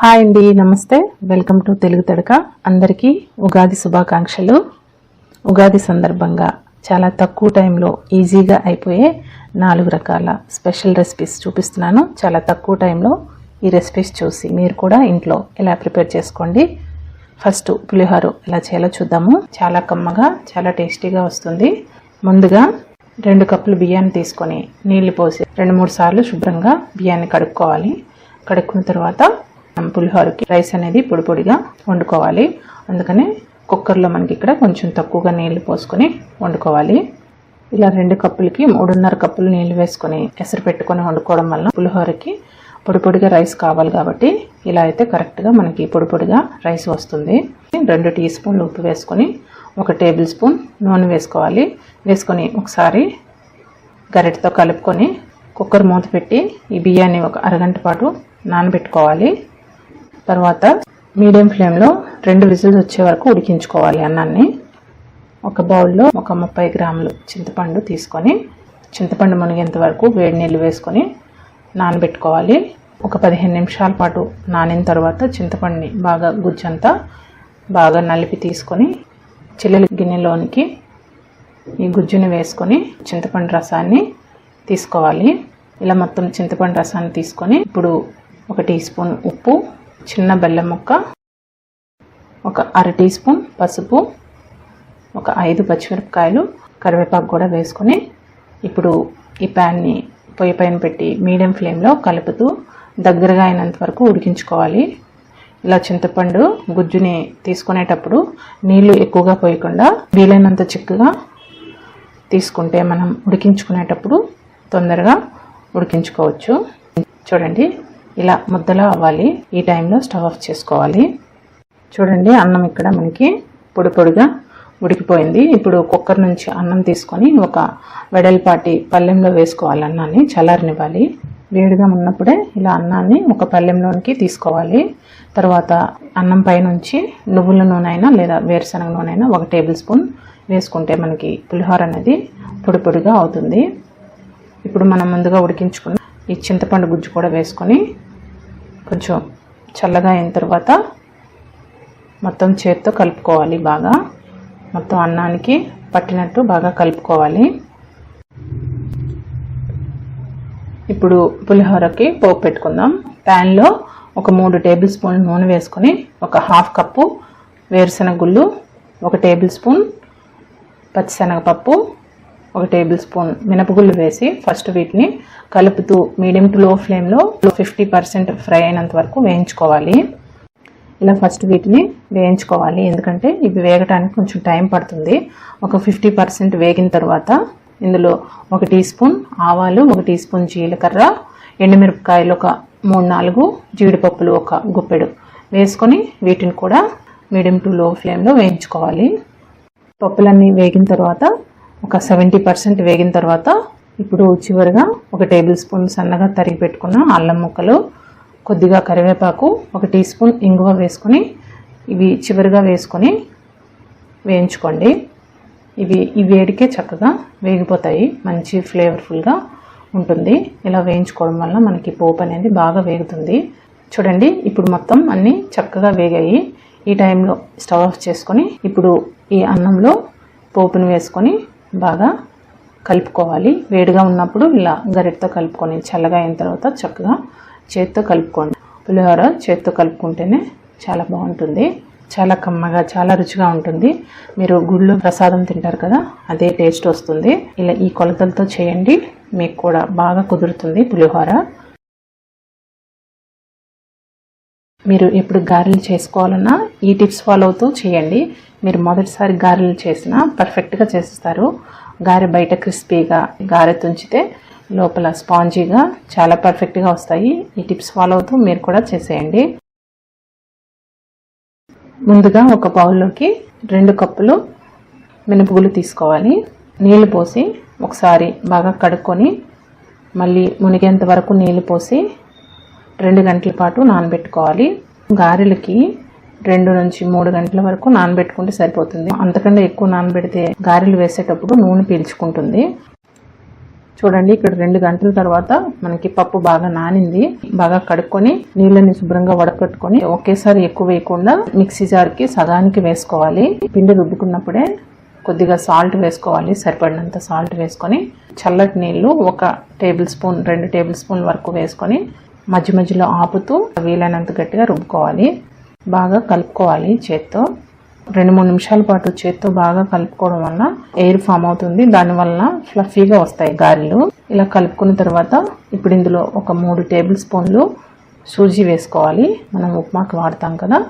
Hi అండి నమస్తే. Welcome to Telugu Thadaka. అందరికీ ఉగాది శుభాకాంక్షలు. ఉగాది సందర్భంగా చాలా తక్కువ టైంలో ఈజీగా అయిపోయే నాలుగు రకాల స్పెషల్ రెసిపీస్ చూపిస్తున్నాను. చాలా తక్కువ టైంలో ఈ రెసిపీస్ చూసి మీరు కూడా ఇంట్లో ఎలా ప్రిపేర్ చేసుకోండి. ఫస్ట్ పులిహోర ఎలా చేయాలో చూద్దాము. చాలా కమ్మగా చాలా టేస్టీగా వస్తుంది. ముందుగా రెండు కప్పులు బియ్యాన్ని తీసుకొని నీళ్ళు పోసి రెండు మూడు సార్లు శుభ్రంగా బియ్యాన్ని కడుక్కోవాలి. కడుక్కున్న తర్వాత పులిహోరకి రైస్ అనేది పొడి పొడిగా వండుకోవాలి. అందుకని కుక్కర్లో మనకి ఇక్కడ కొంచెం తక్కువగా నీళ్ళు పోసుకొని వండుకోవాలి. ఇలా రెండు కప్పులకి మూడున్నర కప్పులు నీళ్ళు వేసుకొని ఎసరు పెట్టుకొని వండుకోవడం వల్ల పులిహోరకి పొడి పొడిగా రైస్ కావాలి కాబట్టి ఇలా అయితే కరెక్ట్గా మనకి పొడి పొడిగా రైస్ వస్తుంది. రెండు టీ స్పూన్లు ఉప్పు వేసుకొని ఒక టేబుల్ స్పూన్ నూనె వేసుకోవాలి. వేసుకొని ఒకసారి గరిటతో కలుపుకొని కుక్కర్ మూత పెట్టి ఈ బియ్యాన్ని ఒక అరగంట పాటు నానబెట్టుకోవాలి. తర్వాత మీడియం ఫ్లేమ్లో రెండు విజిల్స్ వచ్చే వరకు ఉడికించుకోవాలి అన్నాన్ని. ఒక బౌల్లో ఒక ముప్పై గ్రాములు చింతపండు తీసుకొని చింతపండు మునిగేంత వరకు వేడి నీళ్ళు వేసుకొని నానబెట్టుకోవాలి. ఒక పదిహేను నిమిషాల పాటు నానిన తర్వాత చింతపండుని బాగా గుజ్జంతా బాగా నలిపి తీసుకొని చిల్లెల గిన్నెలోనికి ఈ గుజ్జుని వేసుకొని చింతపండు రసాన్ని తీసుకోవాలి. ఇలా మొత్తం చింతపండు రసాన్ని తీసుకొని ఇప్పుడు ఒక టీ స్పూన్ ఉప్పు చిన్న బెల్లం ముక్క ఒక అర టీ స్పూన్ పసుపు ఒక ఐదు పచ్చిమిరపకాయలు కరివేపాకు కూడా వేసుకొని ఇప్పుడు ఈ ప్యాన్ని పొయ్యి పైన పెట్టి మీడియం ఫ్లేమ్లో కలుపుతూ దగ్గరగా అయినంత వరకు ఉడికించుకోవాలి. ఇలా చింతపండు గుజ్జుని తీసుకునేటప్పుడు నీళ్ళు ఎక్కువగా పోయకుండా వీలైనంత చిక్కగా తీసుకుంటే మనం ఉడికించుకునేటప్పుడు తొందరగా ఉడికించుకోవచ్చు. చూడండి ఇలా ముద్దలో అవ్వాలి. ఈ టైంలో స్టవ్ ఆఫ్ చేసుకోవాలి. చూడండి అన్నం ఇక్కడ మనకి పొడి పొడిగా ఉడికిపోయింది. ఇప్పుడు కుక్కర్ నుంచి అన్నం తీసుకొని ఒక వెడల్పాటి పళ్ళెంలో వేసుకోవాలి అన్నాన్ని చల్లారనివ్వాలి. వేడిగా ఉన్నప్పుడే ఇలా అన్నాన్ని ఒక పళ్ళెంలోనికి తీసుకోవాలి. తర్వాత అన్నం పైనుంచి నువ్వుల నూనె అయినా లేదా వేరుశనగ నూనె అయినా ఒక టేబుల్ స్పూన్ వేసుకుంటే మనకి పులిహోర అనేది పొడి పొడిగా అవుతుంది. ఇప్పుడు మనం ముందుగా ఉడికించుకున్న ఈ చింతపండు గుజ్జు కూడా వేసుకొని కొంచెం చల్లగా అయిన తర్వాత మొత్తం చేత్తో కలుపుకోవాలి బాగా. మొత్తం అన్నానికి పట్టినట్టు బాగా కలుపుకోవాలి. ఇప్పుడు పులిహోరకి పోపు పెట్టుకుందాం. ప్యాన్లో ఒక మూడు టేబుల్ స్పూన్ నూనె వేసుకొని ఒక హాఫ్ కప్పు వేరుశనగ గుళ్ళు ఒక టేబుల్ స్పూన్ పచ్చిశనగపప్పు ఒక టేబుల్ స్పూన్ మినపగుళ్ళు వేసి ఫస్ట్ వీటిని కలుపుతూ మీడియం టు లో ఫ్లేమ్లో ఫిఫ్టీ పర్సెంట్ ఫ్రై అయినంత వరకు వేయించుకోవాలి. ఇలా ఫస్ట్ వీటిని వేయించుకోవాలి. ఎందుకంటే ఇవి వేగటానికి కొంచెం టైం పడుతుంది. ఒక ఫిఫ్టీ పర్సెంట్ వేగిన తర్వాత ఇందులో ఒక టీ స్పూన్ ఆవాలు ఒక టీ స్పూన్ జీలకర్ర ఎండుమిరపకాయలు ఒక మూడు నాలుగు జీడిపప్పులు ఒక గుప్పెడు వేసుకొని వీటిని కూడా మీడియం టు లో ఫ్లేమ్లో వేయించుకోవాలి. పప్పులన్నీ వేగిన తర్వాత ఒక సెవెంటీ పర్సెంట్ వేగిన తర్వాత ఇప్పుడు చివరిగా ఒక టేబుల్ స్పూన్ సన్నగా తరిగి పెట్టుకున్న అల్లం ముక్కలు కొద్దిగా కరివేపాకు ఒక టీ స్పూన్ ఇంగువ వేసుకొని ఇవి చివరిగా వేసుకొని వేయించుకోండి. ఇవి ఈ వేడికే చక్కగా వేగిపోతాయి మంచి ఫ్లేవర్ఫుల్గా ఉంటుంది. ఇలా వేయించుకోవడం వల్ల మనకి పోపు అనేది బాగా వేగుతుంది. చూడండి ఇప్పుడు మొత్తం అన్నీ చక్కగా వేగాయి. ఈ టైంలో స్టవ్ ఆఫ్ చేసుకొని ఇప్పుడు ఈ అన్నంలో పోపును వేసుకొని బాగా కలుపుకోవాలి. వేడిగా ఉన్నప్పుడు ఇలా గరిటతో కలుపుకొని చల్లగా అయిన తర్వాత చక్కగా చేత్తో కలుపుకోండి. పులిహోర చేత్తో కలుపుకుంటేనే చాలా బాగుంటుంది. చాలా కమ్మగా చాలా రుచిగా ఉంటుంది. మీరు గుళ్ళు ప్రసాదం తింటారు కదా అదే టేస్ట్ వస్తుంది. ఇలా ఈ కొలతలతో చేయండి. మీకు కూడా బాగా కుదురుతుంది పులిహోర. మీరు ఎప్పుడు గారెలు చేసుకోవాలన్నా ఈ టిప్స్ ఫాలో అవుతూ చేయండి. మీరు మొదటిసారి గారెలు చేసినా పర్ఫెక్ట్గా చేస్తారు. గారె బయట క్రిస్పీగా గారె తుంచితే లోపల స్పాంజీగా చాలా పర్ఫెక్ట్గా వస్తాయి. ఈ టిప్స్ ఫాలో అవుతూ మీరు కూడా చేసేయండి. ముందుగా ఒక బౌల్లోకి రెండు కప్పులు మినపగులు తీసుకోవాలి. నీళ్ళు పోసి ఒకసారి బాగా కడుక్కొని మళ్ళీ మునిగేంత వరకు నీళ్ళు పోసి రెండు గంటల పాటు నానబెట్టుకోవాలి. గారెలకి రెండు నుంచి మూడు గంటల వరకు నానబెట్టుకుంటే సరిపోతుంది. అంతకంటే ఎక్కువ నానబెడితే గారెలు వేసేటప్పుడు నూనె పీల్చుకుంటుంది. చూడండి ఇక్కడ రెండు గంటల తర్వాత మనకి పప్పు బాగా నానింది. బాగా కడుక్కొని నీళ్ళని శుభ్రంగా వడకట్టుకొని ఒకేసారి ఎక్కువ వేయకుండా మిక్సీ జార్కి సగానికి వేసుకోవాలి. పిండి రుబ్బుకున్నప్పుడే కొద్దిగా సాల్ట్ వేసుకోవాలి. సరిపడినంత సాల్ట్ వేసుకొని చల్లటి నీళ్ళు ఒక టేబుల్ స్పూన్ రెండు టేబుల్ స్పూన్ వరకు వేసుకొని మధ్య మధ్యలో ఆపుతూ వీలైనంత గట్టిగా రుబ్బుకోవాలి. బాగా కలుపుకోవాలి చేత్తో. రెండు మూడు నిమిషాల పాటు చేత్తో బాగా కలుపుకోవడం వల్ల ఎయిర్ ఫామ్ అవుతుంది. దానివల్ల ఫ్లఫీగా వస్తాయి గారెలు. ఇలా కలుపుకున్న తర్వాత ఇప్పుడు ఇందులో ఒక మూడు టేబుల్ స్పూన్లు సూజీ వేసుకోవాలి. మనం ఉప్మాకి వాడతాం కదా.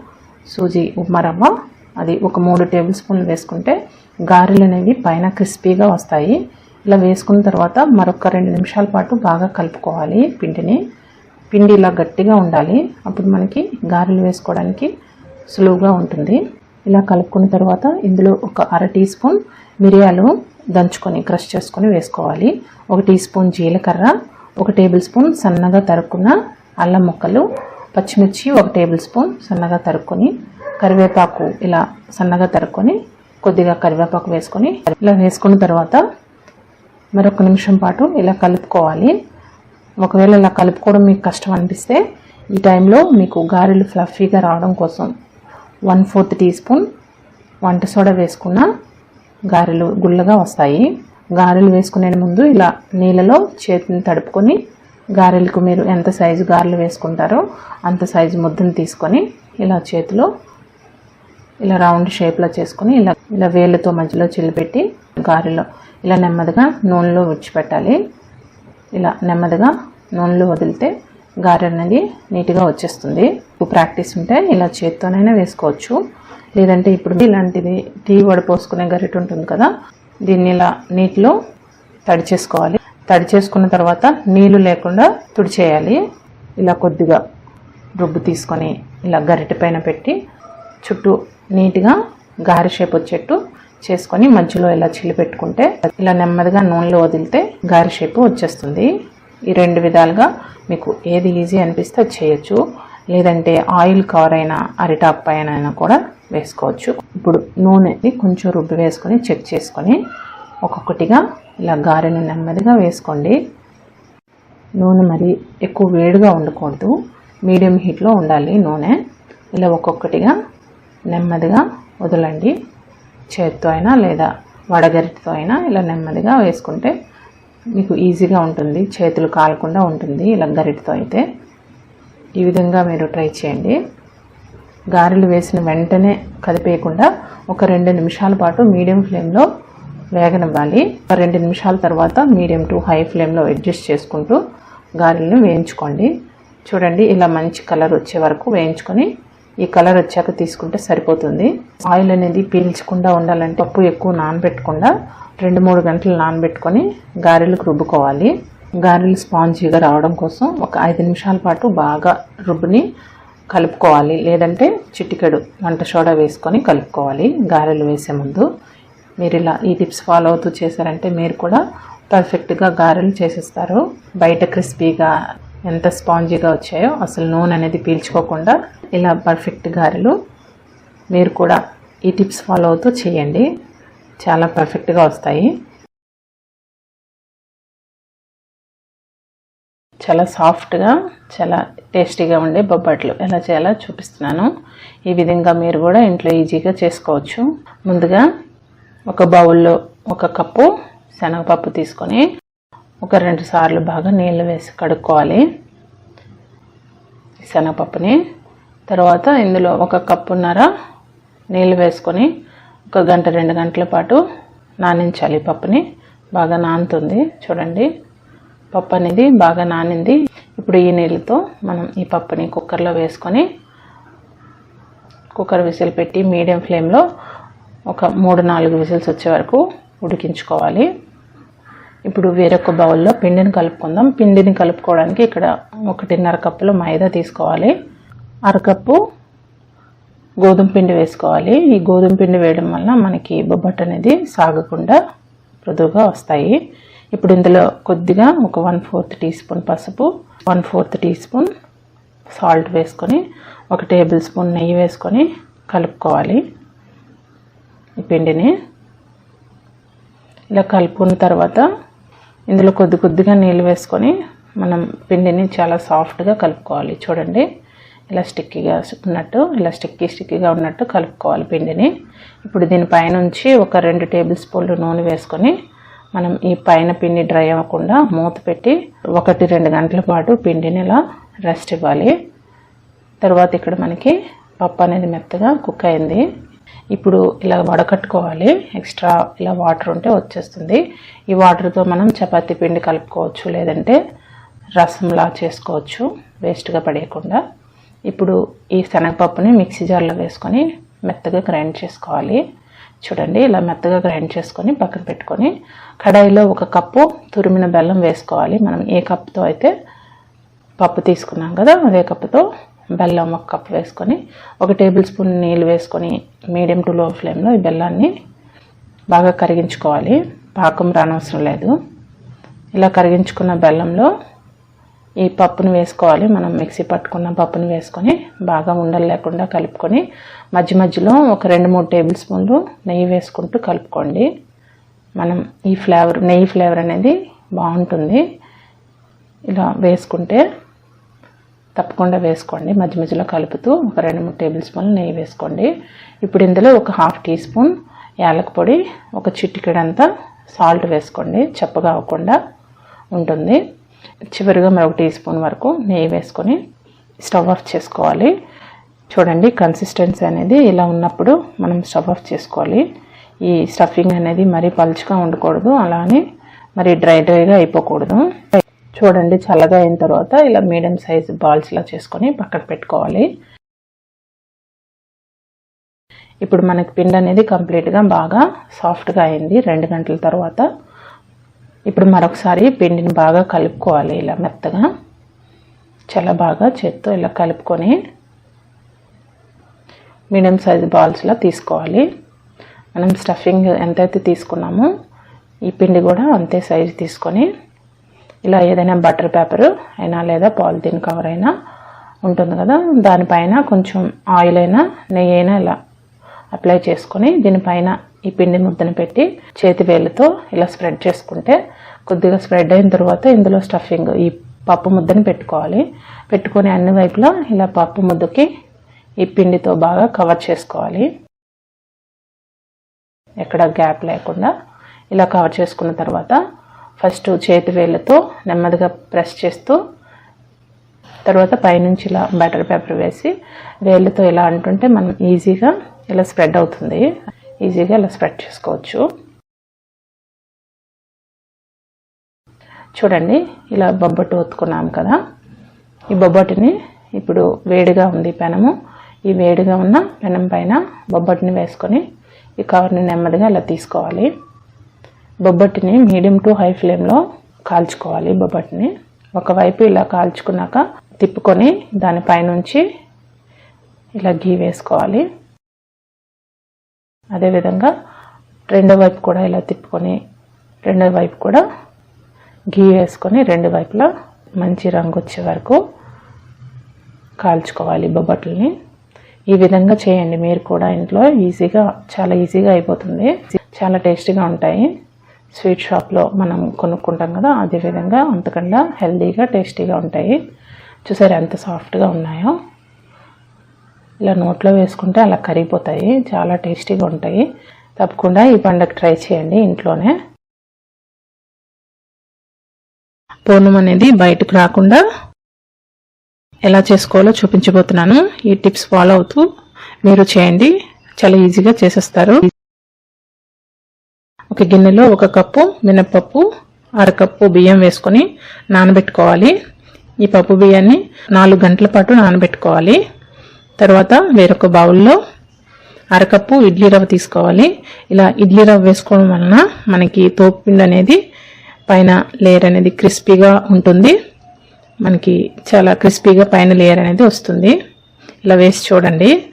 సూజీ ఉప్మా రవ్వ. అది ఒక మూడు టేబుల్ స్పూన్లు వేసుకుంటే గారెలు అనేవి పైన క్రిస్పీగా వస్తాయి. ఇలా వేసుకున్న తర్వాత మరొక రెండు నిమిషాల పాటు బాగా కలుపుకోవాలి పిండిని. పిండి ఇలా గట్టిగా ఉండాలి. అప్పుడు మనకి గారెలు వేసుకోవడానికి సులువుగా ఉంటుంది. ఇలా కలుపుకున్న తర్వాత ఇందులో ఒక అర టీ స్పూన్ మిరియాలు దంచుకొని క్రష్ చేసుకొని వేసుకోవాలి. ఒక టీ స్పూన్ జీలకర్ర ఒక టేబుల్ స్పూన్ సన్నగా తరుక్కున్న అల్లం ముక్కలు పచ్చిమిర్చి ఒక టేబుల్ స్పూన్ సన్నగా తరుక్కొని కరివేపాకు ఇలా సన్నగా తరుక్కొని కొద్దిగా కరివేపాకు వేసుకొని ఇలా వేసుకున్న తర్వాత మరొక నిమిషం పాటు ఇలా కలుపుకోవాలి. ఒకవేళ ఇలా కలుపుకోవడం మీకు కష్టం అనిపిస్తే ఈ టైంలో మీకు గారెలు ఫ్లఫీగా రావడం కోసం వన్ ఫోర్త్ టీ స్పూన్ వంట సోడా వేసుకున్న గారెలు గుళ్ళగా వస్తాయి. గారెలు వేసుకునే ముందు ఇలా నీళ్ళలో చేతిని తడుపుకొని గారెలకు మీరు ఎంత సైజు గారెలు వేసుకుంటారో అంత సైజు ముద్దను తీసుకొని ఇలా చేతిలో ఇలా రౌండ్ షేప్లో చేసుకొని ఇలా ఇలా వేళ్ళతో మధ్యలో చిల్లిపెట్టి గారెలో ఇలా నెమ్మదిగా నూనెలో విడిచిపెట్టాలి. ఇలా నెమ్మదిగా నూనెలో వదిలితే గారె అనేది నీట్గా వచ్చేస్తుంది. ఇప్పుడు ప్రాక్టీస్ ఉంటే ఇలా చేత్తోనైనా వేసుకోవచ్చు. లేదంటే ఇప్పుడు ఇలాంటిది టీ వడపోసుకునే గరిట ఉంటుంది కదా దీన్ని ఇలా నీటిలో తడి చేసుకోవాలి. తడి చేసుకున్న తర్వాత నీళ్ళు లేకుండా తుడిచేయాలి. ఇలా కొద్దిగా రుబ్బు తీసుకొని ఇలా గరిట పైన పెట్టి చుట్టూ నీట్గా గారె షేప్ వచ్చేట్టు చేసుకొని మధ్యలో ఇలా చిల్లి పెట్టుకుంటే ఇలా నెమ్మదిగా నూనెలో వదిలితే గారె షేప్ వచ్చేస్తుంది. ఈ రెండు విధాలుగా మీకు ఏది ఈజీ అనిపిస్తే అది చేయొచ్చు. లేదంటే ఆయిల్ కవర్ అయినా అరిటాప్ పైన అయినా కూడా వేసుకోవచ్చు. ఇప్పుడు నూనెని కొంచెం రుబ్బి వేసుకొని చెక్ చేసుకొని ఒక్కొక్కటిగా ఇలా గారెను నెమ్మదిగా వేసుకోండి. నూనె మరి ఎక్కువ వేడిగా ఉండకూడదు. మీడియం హీట్లో ఉండాలి నూనె. ఇలా ఒక్కొక్కటిగా నెమ్మదిగా వదలండి. చేత్తో అయినా లేదా వడగరిటితో అయినా ఇలా నెమ్మదిగా వేసుకుంటే మీకు ఈజీగా ఉంటుంది. చేతులు కాలకుండా ఉంటుంది ఇలా గరిటితో అయితే. ఈ విధంగా మీరు ట్రై చేయండి. గారెలు వేసిన వెంటనే కదిపేయకుండా ఒక రెండు నిమిషాల పాటు మీడియం ఫ్లేమ్లో వేగనివ్వాలి. ఒక రెండు నిమిషాల తర్వాత మీడియం టు హై ఫ్లేమ్లో అడ్జస్ట్ చేసుకుంటూ గారెలను వేయించుకోండి. చూడండి ఇలా మంచి కలర్ వచ్చే వరకు వేయించుకొని ఈ కలర్ వచ్చాక తీసుకుంటే సరిపోతుంది. ఆయిల్ అనేది పీల్చకుండా ఉండాలంటే పప్పు ఎక్కువ నానబెట్టకుండా రెండు మూడు గంటలు నానబెట్టుకొని గారెలకు రుబ్బుకోవాలి. గారెలు స్పాంజీగా రావడం కోసం ఒక ఐదు నిమిషాల పాటు బాగా రుబ్బుని కలుపుకోవాలి. లేదంటే చిటికెడు వంట సోడా వేసుకొని కలుపుకోవాలి. గారెలు వేసే ముందు మీరు ఇలా ఈ టిప్స్ ఫాలో అవుతూ చేశారంటే మీరు కూడా పర్ఫెక్ట్గా గారెలు చేసేస్తారు. బయట క్రిస్పీగా ఎంత స్పాంజీగా వచ్చాయో అసలు నూనె అనేది పీల్చుకోకుండా ఇలా పర్ఫెక్ట్ గారెలు. మీరు కూడా ఈ టిప్స్ ఫాలో అవుతూ చేయండి. చాలా పర్ఫెక్ట్గా వస్తాయి. చాలా సాఫ్ట్గా చాలా టేస్టీగా ఉండే బొబ్బట్లు. ఎలా చేయాలో చూపిస్తున్నాను. ఈ విధంగా మీరు కూడా ఇంట్లో ఈజీగా చేసుకోవచ్చు. ముందుగా ఒక బౌల్లో ఒక కప్పు శనగపప్పు తీసుకొని ఒక రెండు సార్లు బాగా నీళ్ళు వేసి కడుక్కోవాలి. శనగపప్పుని. తర్వాత ఇందులో ఒక కప్పున్నర నీళ్ళు వేసుకొని ఒక గంట రెండు గంటల పాటు నానించాలి పప్పుని. బాగా నానుతుంది. చూడండి. పప్పు అనేది బాగా నానింది. ఇప్పుడు ఈ నీళ్ళతో మనం ఈ పప్పుని కుక్కర్లో వేసుకొని కుక్కర్ విసిల్ పెట్టి మీడియం ఫ్లేమ్లో ఒక మూడు నాలుగు విజిల్స్ వచ్చే వరకు ఉడికించుకోవాలి. ఇప్పుడు వేరొక బౌల్లో పిండిని కలుపుకుందాం. పిండిని కలుపుకోవడానికి ఇక్కడ ఒకటిన్నర కప్పులు మైదా తీసుకోవాలి. అరకప్పు గోధుమ పిండి వేసుకోవాలి. ఈ గోధుమ పిండి వేయడం వల్ల మనకి బొబ్బట్ అనేది సాగకుండా మృదువుగా వస్తాయి. ఇప్పుడు ఇందులో కొద్దిగా ఒక వన్ ఫోర్త్ టీ స్పూన్ పసుపు one fourth teaspoon salt వేసుకొని ఒక టేబుల్ స్పూన్ నెయ్యి వేసుకొని కలుపుకోవాలి ఈ పిండిని. ఇలా కలుపుకున్న తర్వాత ఇందులో కొద్ది కొద్దిగా నీళ్ళు వేసుకొని మనం పిండిని చాలా సాఫ్ట్గా కలుపుకోవాలి. చూడండి. ఇలా స్టిక్కీగా ఉన్నట్టు ఇలా స్టిక్కీ స్టిక్కీగా ఉన్నట్టు కలుపుకోవాలి పిండిని. ఇప్పుడు దీనిపైనంచి ఒక రెండు టేబుల్ స్పూన్లు నూనె వేసుకొని మనం ఈ పైన పిండి డ్రై అవ్వకుండా మూత పెట్టి ఒకటి రెండు గంటల పాటు పిండిని ఇలా రెస్ట్ ఇవ్వాలి. తర్వాత ఇక్కడ మనకి పప్పు అనేది మెత్తగా కుక్ అయింది. ఇప్పుడు ఇలా వడకట్టుకోవాలి. ఎక్స్ట్రా ఇలా వాటర్ ఉంటే వచ్చేస్తుంది. ఈ వాటర్తో మనం చపాతి పిండి కలుపుకోవచ్చు లేదంటే రసంలా చేసుకోవచ్చు వేస్ట్గా పడేయకుండా. ఇప్పుడు ఈ శనగపప్పుని మిక్సీ జార్లో వేసుకొని మెత్తగా గ్రైండ్ చేసుకోవాలి. చూడండి ఇలా మెత్తగా గ్రైండ్ చేసుకొని పక్కన పెట్టుకొని కడాయిలో ఒక కప్పు తురిమిన బెల్లం వేసుకోవాలి. మనం ఏ కప్పుతో అయితే పప్పు తీసుకున్నాం కదా అదే కప్పుతో బెల్లం ఒక కప్ వేసుకొని ఒక టేబుల్ స్పూన్ నీళ్ళు వేసుకొని మీడియం టు లో ఫ్లేమ్లో ఈ బెల్లాన్ని బాగా కరిగించుకోవాలి. పాకం రానవసరం లేదు. ఇలా కరిగించుకున్న బెల్లంలో ఈ పప్పును వేసుకోవాలి. మనం మిక్సీ పట్టుకున్న పప్పును వేసుకొని బాగా ఉండలు లేకుండా కలుపుకొని మధ్య మధ్యలో ఒక రెండు మూడు టేబుల్ స్పూన్లు నెయ్యి వేసుకుంటూ కలుపుకోండి. మనం ఈ ఫ్లేవర్ నెయ్యి ఫ్లేవర్ అనేది బాగుంటుంది. ఇలా వేసుకుంటే తప్పకుండా వేసుకోండి. మధ్య మధ్యలో కలుపుతూ ఒక రెండు మూడు టేబుల్ స్పూన్లు నెయ్యి వేసుకోండి. ఇప్పుడు ఇందులో ఒక హాఫ్ టీ స్పూన్ యాలక పొడి ఒక చిటికెడంతా సాల్ట్ వేసుకోండి. చప్పగా అవ్వకుండా ఉంటుంది. చివరిగా మరొక టీ స్పూన్ వరకు నెయ్యి వేసుకొని స్టవ్ ఆఫ్ చేసుకోవాలి. చూడండి కన్సిస్టెన్సీ అనేది ఇలా ఉన్నప్పుడు మనం స్టవ్ ఆఫ్ చేసుకోవాలి. ఈ స్టఫింగ్ అనేది మరీ పలుచగా ఉండకూడదు. అలానే మరి డ్రై డ్రైగా అయిపోకూడదు. చూడండి చల్లగా అయిన తర్వాత ఇలా మీడియం సైజ్ బాల్స్లా చేసుకొని పక్కన పెట్టుకోవాలి. ఇప్పుడు మనకి పిండి అనేది కంప్లీట్గా బాగా సాఫ్ట్గా అయింది. రెండు గంటల తర్వాత ఇప్పుడు మరొకసారి పిండిని బాగా కలుపుకోవాలి ఇలా మెత్తగా. చాలా బాగా చేత్తో ఇలా కలుపుకొని మీడియం సైజ్ బాల్స్లా తీసుకోవాలి. మనం స్టఫింగ్ ఎంతైతే తీసుకున్నామో ఈ పిండి కూడా అంతే సైజు తీసుకొని ఇలా ఏదైనా బటర్ పేపర్ అయినా లేదా పాలిథిన్ కవర్ అయినా ఉంటుంది కదా దానిపైన కొంచెం ఆయిల్ అయినా నెయ్యి అయినా ఇలా అప్లై చేసుకొని దీనిపైన ఈ పిండి ముద్దను పెట్టి చేతి వేలుతో ఇలా స్ప్రెడ్ చేసుకుంటే కొద్దిగా స్ప్రెడ్ అయిన తర్వాత ఇందులో స్టఫింగ్ ఈ పప్పు ముద్దని పెట్టుకోవాలి. పెట్టుకొని అన్ని వైపులా ఇలా పప్పు ముద్దకి ఈ పిండితో బాగా కవర్ చేసుకోవాలి. ఎక్కడ గ్యాప్ లేకుండా ఇలా కవర్ చేసుకున్న తర్వాత ఫస్ట్ చేతి వేళ్ళతో నెమ్మదిగా ప్రెస్ చేస్తూ తర్వాత పైనుంచి ఇలా బటర్ పేపర్ వేసి వేళ్ళతో ఇలా అంటుంటే మనం ఈజీగా ఇలా స్ప్రెడ్ అవుతుంది. ఈజీగా ఇలా స్ప్రెడ్ చేసుకోవచ్చు. చూడండి ఇలా బొబ్బట్టు ఒత్తుకున్నాం కదా. ఈ బొబ్బట్టుని ఇప్పుడు వేడిగా ఉంది పెనము. ఈ వేడిగా ఉన్న పెనం పైన బొబ్బట్టుని వేసుకొని ఈ కవర్ని నెమ్మదిగా ఇలా తీసుకోవాలి. బొబ్బట్టుని మీడియం టు హై ఫ్లేమ్లో కాల్చుకోవాలి బొబ్బట్టిని ఒకవైపు ఇలా కాల్చుకున్నాక తిప్పుకొని దానిపైనుంచి ఇలా గీ వేసుకోవాలి. అదేవిధంగా రెండో వైపు కూడా ఇలా తిప్పుకొని రెండో వైపు కూడా గీ వేసుకొని రెండు వైపులా మంచి రంగు వచ్చే వరకు కాల్చుకోవాలి బొబ్బట్లని. ఈ విధంగా చేయండి. మీరు కూడా ఇంట్లో ఈజీగా చాలా ఈజీగా అయిపోతుంది. చాలా టేస్టీగా ఉంటాయి. స్వీట్ షాప్లో మనం కొనుక్కుంటాం కదా అదేవిధంగా అంతకన్నా హెల్తీగా టేస్టీగా ఉంటాయి. చూసారు ఎంత సాఫ్ట్గా ఉన్నాయో? ఇలా నోట్లో వేసుకుంటే అలా కరిగిపోతాయి చాలా టేస్టీగా ఉంటాయి. తప్పకుండా ఈ పండుగ ట్రై చేయండి ఇంట్లోనే. పూర్ణం అనేది బయటకు రాకుండా ఎలా చేసుకోవాలో చూపించబోతున్నాను. ఈ టిప్స్ ఫాలో అవుతూ మీరు చేయండి. చాలా ఈజీగా చేసేస్తారు. ఒక గిన్నెలో ఒక కప్పు మినప్పప్పు అరకప్పు బియ్యం వేసుకొని నానబెట్టుకోవాలి. ఈ పప్పు బియ్యాన్ని నాలుగు గంటల పాటు నానబెట్టుకోవాలి. తర్వాత వేరొక బౌల్లో అరకప్పు ఇడ్లీ రవ్వ తీసుకోవాలి. ఇలా ఇడ్లీ రవ్వ వేసుకోవడం వలన మనకి తోపుపిండి అనేది పైన లేయర్ అనేది క్రిస్పీగా ఉంటుంది. మనకి చాలా క్రిస్పీగా పైన లేయర్ అనేది వస్తుంది. ఇలా వేసి చూడండి.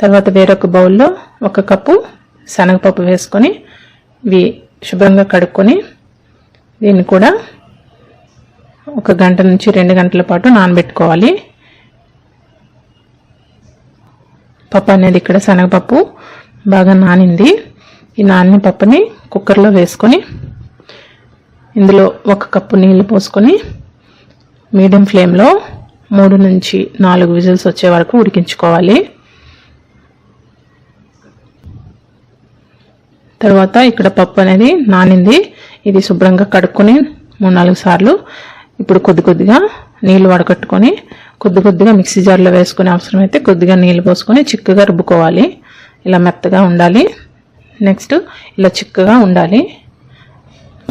తర్వాత వేరొక బౌల్లో ఒక కప్పు శనగపప్పు వేసుకొని ఇవి శుభ్రంగా కడుక్కొని దీన్ని కూడా ఒక గంట నుంచి రెండు గంటల పాటు నానబెట్టుకోవాలి. పప్పు అనేది ఇక్కడ శనగపప్పు బాగా నానింది. ఈ నానిన పప్పుని కుక్కర్లో వేసుకొని ఇందులో ఒక కప్పు నీళ్ళు పోసుకొని మీడియం ఫ్లేమ్లో మూడు నుంచి నాలుగు విజిల్స్ వచ్చే వరకు ఉడికించుకోవాలి. తర్వాత ఇక్కడ పప్పు అనేది నానింది. ఇది శుభ్రంగా కడుక్కొని మూడు నాలుగు సార్లు ఇప్పుడు కొద్ది కొద్దిగా నీళ్ళు వడకట్టుకొని కొద్ది కొద్దిగా మిక్సీ జార్లో వేసుకునే అవసరం అయితే కొద్దిగా నీళ్ళు పోసుకొని చిక్కగా రుబ్బుకోవాలి. ఇలా మెత్తగా ఉండాలి. నెక్స్ట్ ఇలా చిక్కగా ఉండాలి.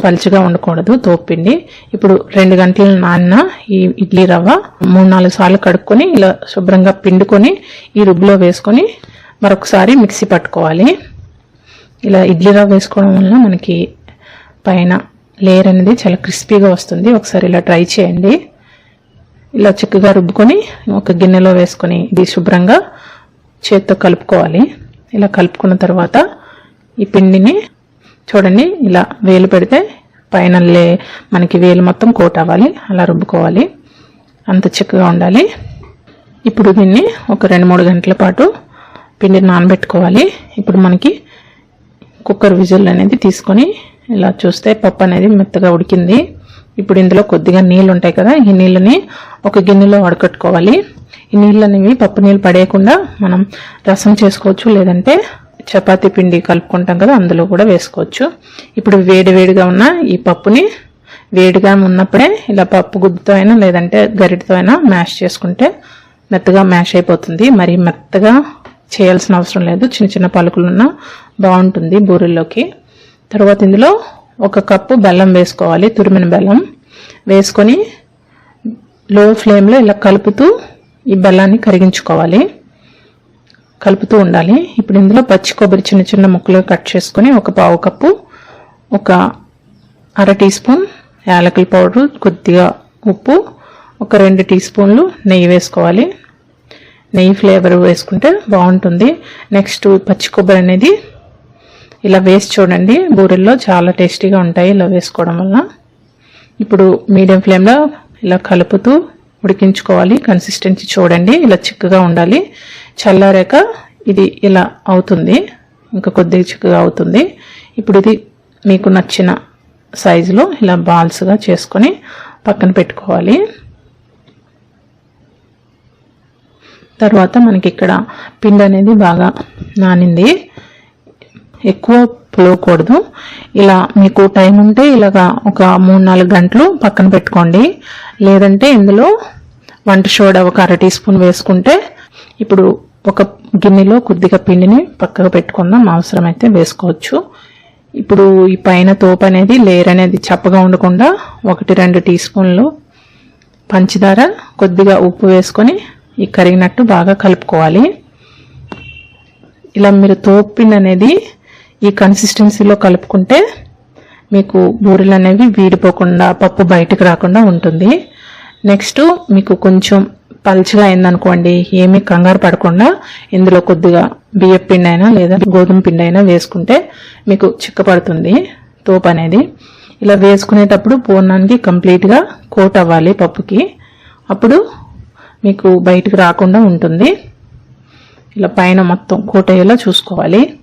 పలుచగా ఉండకూడదు తోపిండి ఇప్పుడు రెండు గంటల నాన్న ఈ ఇడ్లీ రవ్వ మూడు నాలుగు సార్లు కడుక్కొని ఇలా శుభ్రంగా పిండుకొని ఈ రుబ్బులో వేసుకొని మరొకసారి మిక్సీ పట్టుకోవాలి. ఇలా ఇడ్లీ రవ్వ వేసుకోవడం వల్ల మనకి పైన లేయర్ అనేది చాలా క్రిస్పీగా వస్తుంది. ఒకసారి ఇలా ట్రై చేయండి. ఇలా చిక్కగా రుబ్బుకొని ఒక గిన్నెలో వేసుకొని ఇది శుభ్రంగా చేత్తో కలుపుకోవాలి. ఇలా కలుపుకున్న తర్వాత ఈ పిండిని చూడండి ఇలా వేలు పెడితే పైన లే మనకి వేలు మొత్తం కోట్ అవ్వాలి. అలా రుబ్బుకోవాలి. అంత చిక్కగా ఉండాలి. ఇప్పుడు దీన్ని ఒక రెండు మూడు గంటల పాటు పిండిని నానబెట్టుకోవాలి. ఇప్పుడు మనకి కుక్కర్ విజిల్ అనేది తీసుకొని ఇలా చూస్తే పప్పు అనేది మెత్తగా ఉడికింది. ఇప్పుడు ఇందులో కొద్దిగా నీళ్ళు ఉంటాయి కదా ఈ నీళ్ళని ఒక గిన్నెలో వడకట్టుకోవాలి ఈ నీళ్ళు అనేవి పప్పు నీళ్ళు పడేయకుండా మనం రసం చేసుకోవచ్చు లేదంటే చపాతీ పిండి కలుపుకుంటాం కదా అందులో కూడా వేసుకోవచ్చు. ఇప్పుడు వేడి వేడిగా ఉన్న ఈ పప్పుని వేడిగా ఉన్నప్పుడే ఇలా పప్పు గుద్దుతో అయినా లేదంటే గరిటతో అయినా మ్యాష్ చేసుకుంటే మెత్తగా మ్యాష్ అయిపోతుంది. మరి మెత్తగా చేయాల్సిన అవసరం లేదు. చిన్న చిన్న పలుకులున్న బాగుంటుంది బూరెల్లోకి. తర్వాత ఇందులో ఒక కప్పు బెల్లం వేసుకోవాలి తురిమిన బెల్లం. వేసుకొని లో ఫ్లేమ్లో ఇలా కలుపుతూ ఈ బెల్లాన్ని కరిగించుకోవాలి. కలుపుతూ ఉండాలి. ఇప్పుడు ఇందులో పచ్చి కొబ్బరి చిన్న చిన్న ముక్కలు కట్ చేసుకొని ఒక పావు కప్పు ఒక అర టీ స్పూన్ యాలకుల పౌడర్ కొద్దిగా ఉప్పు ఒక రెండు టీ స్పూన్లు నెయ్యి వేసుకోవాలి. నెయ్యి ఫ్లేవర్ వేసుకుంటే బాగుంటుంది. నెక్స్ట్ పచ్చి కొబ్బరి అనేది ఇలా వేసి చూడండి. బూరెల్లో చాలా టేస్టీగా ఉంటాయి ఇలా వేసుకోవడం వల్ల. ఇప్పుడు మీడియం ఫ్లేమ్లో ఇలా కలుపుతూ ఉడికించుకోవాలి. కన్సిస్టెన్సీ చూడండి. ఇలా చిక్కగా ఉండాలి. చల్లారాక ఇది ఇలా అవుతుంది. ఇంకా కొద్దిగా చిక్కగా అవుతుంది. ఇప్పుడు ఇది మీకు నచ్చిన సైజులో ఇలా బాల్స్గా చేసుకొని పక్కన పెట్టుకోవాలి. తర్వాత మనకి ఇక్కడ పిండి అనేది బాగా నానింది. ఎక్కువ పులవకూడదు. ఇలా మీకు టైం ఉంటే ఇలాగా ఒక మూడు నాలుగు గంటలు పక్కన పెట్టుకోండి. లేదంటే ఇందులో వంట సోడా ఒక అర టీ స్పూన్ వేసుకుంటే ఇప్పుడు ఒక గిన్నెలో కొద్దిగా పిండిని పక్కకు పెట్టుకుందాం. అవసరమైతే వేసుకోవచ్చు. ఇప్పుడు ఈ పైన తోపు అనేది లేయర్ అనేది చప్పగా ఉండకుండా ఒకటి రెండు టీ స్పూన్లు పంచదార కొద్దిగా ఉప్పు వేసుకొని ఈ కరిగినట్టు బాగా కలుపుకోవాలి. ఇలా మీరు తోపిన్ అనేది ఈ కన్సిస్టెన్సీలో కలుపుకుంటే మీకు బూరెలు అనేవి వీడిపోకుండా పప్పు బయటకు రాకుండా ఉంటుంది. నెక్స్ట్ మీకు కొంచెం పల్చగా అయిందనుకోండి ఏమీ కంగారు పడకుండా ఇందులో కొద్దిగా బియ్య పిండి అయినా లేదా గోధుమ పిండి అయినా వేసుకుంటే మీకు చిక్కపడుతుంది తోపు అనేది. ఇలా వేసుకునేటప్పుడు పూర్ణానికి కంప్లీట్గా కోట్ అవ్వాలి పప్పుకి. అప్పుడు మీకు బయటకు రాకుండా ఉంటుంది. ఇలా పైన మొత్తం కోట్ అయ్యేలా చూసుకోవాలి.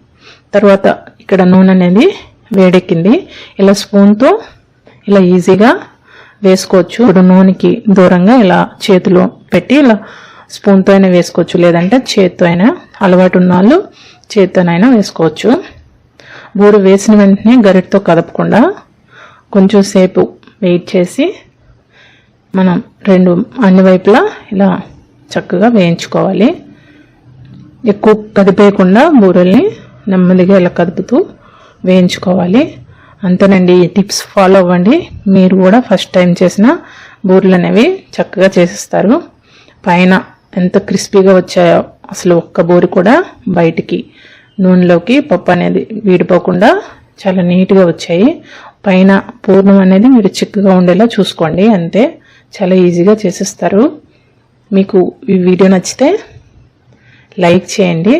తర్వాత ఇక్కడ నూనె అనేది వేడెక్కింది. ఇలా స్పూన్తో ఇలా ఈజీగా వేసుకోవచ్చు. ఇప్పుడు నూనెకి దూరంగా ఇలా చేతిలో పెట్టి ఇలా స్పూన్తో అయినా వేసుకోవచ్చు. లేదంటే చేత్తో అయినా అలవాటు ఉన్న వాళ్ళు చేత్తోనైనా వేసుకోవచ్చు. బూరు వేసిన వెంటనే గరిటతో కదపకుండా కొంచెం సేపు వెయిట్ చేసి మనం రెండు అన్ని వైపులా ఇలా చక్కగా వేయించుకోవాలి. ఎక్కువ కదిపేయకుండా బూరెల్ని నెమ్మదిగా ఇలా కదుపుతూ వేయించుకోవాలి. అంతేనండి ఈ టిప్స్ ఫాలో అవ్వండి. మీరు కూడా ఫస్ట్ టైం చేసిన బూరెలు అనేవి చక్కగా చేసేస్తారు. పైన ఎంత క్రిస్పీగా వచ్చాయో అసలు ఒక్క బూరి కూడా బయటికి నూనెలోకి పప్పు అనేది వీడిపోకుండా చాలా నీట్గా వచ్చాయి. పైన పూర్ణం అనేది మీరు చిక్కగా ఉండేలా చూసుకోండి అంతే. చాలా ఈజీగా చేసేస్తారు. మీకు ఈ వీడియో నచ్చితే లైక్ చేయండి.